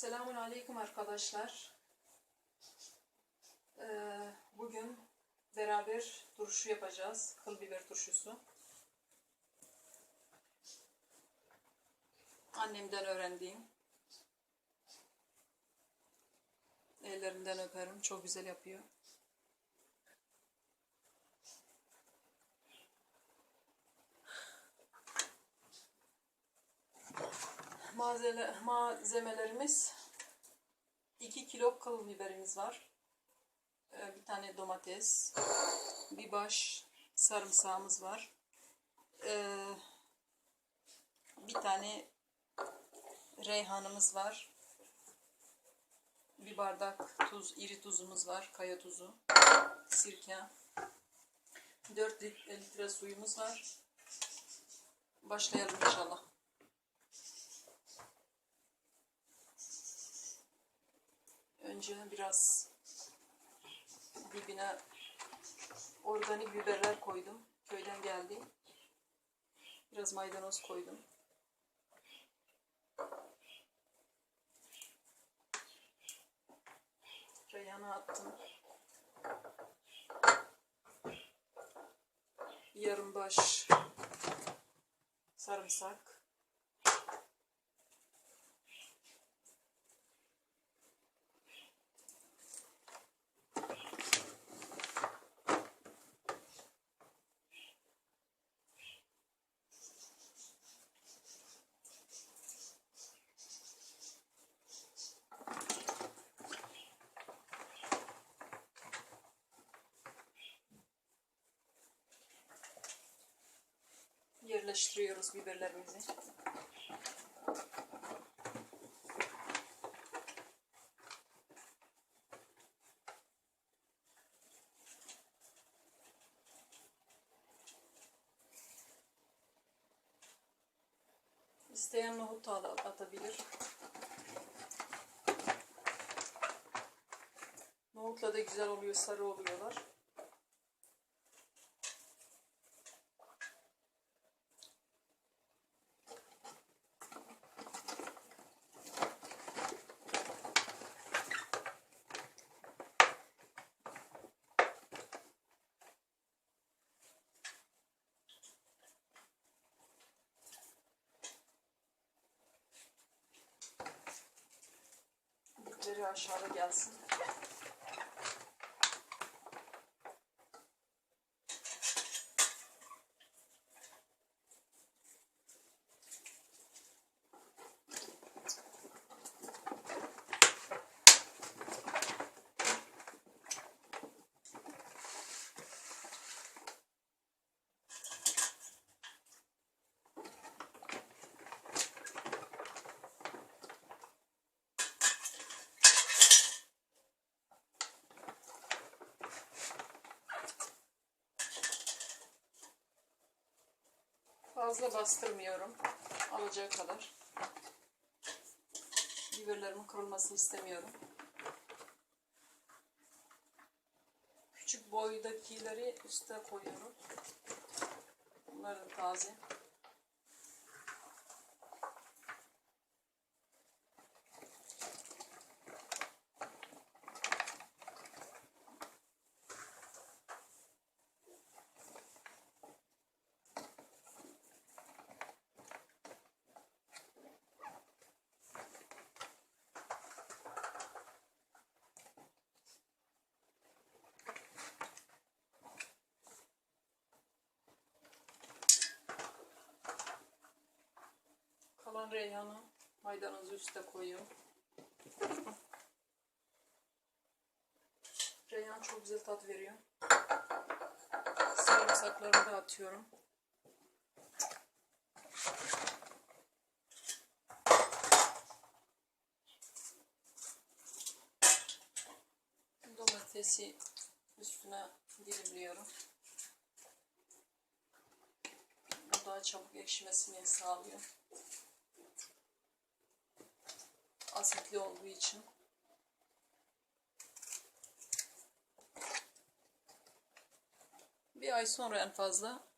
Selamun Aleyküm arkadaşlar. Ee, bugün beraber turşu yapacağız. Kıl biber turşusu. Annemden öğrendiğim. Ellerinden öperim. Çok güzel yapıyor. Malzeme, malzemelerimiz 2 kilo kıl biberimiz var. Ee, Bir tane domates, bir baş sarımsağımız var. Ee, Bir tane reyhanımız var. Bir bardak tuz, iri tuzumuz var, kaya tuzu, sirke. 4 litre suyumuz var. Başlayalım inşallah. Önce biraz dibine organik biberler koydum. Köyden geldi. Biraz maydanoz koydum. Reyhanı attım. Yarım baş sarımsak. Yerleştiriyoruz biberlerimizi. İsteyen nohut atabilir. Nohutla da güzel oluyor, sarı oluyorlar. Dipleri aşağıda gelsin. Fazla bastırmıyorum. Alacağı kadar. Biberlerimin kırılmasını istemiyorum. Küçük boydakileri üste koyuyorum. Bunlar da taze. Reyhanı maydanozu üste koyuyorum. Reyhan çok güzel tat veriyor. Sarımsaklarını da atıyorum. Domatesi üstüne dilimliyorum. Bu daha çabuk ekşimesini sağlıyor. Asitli olduğu için. Bir ay sonra en fazla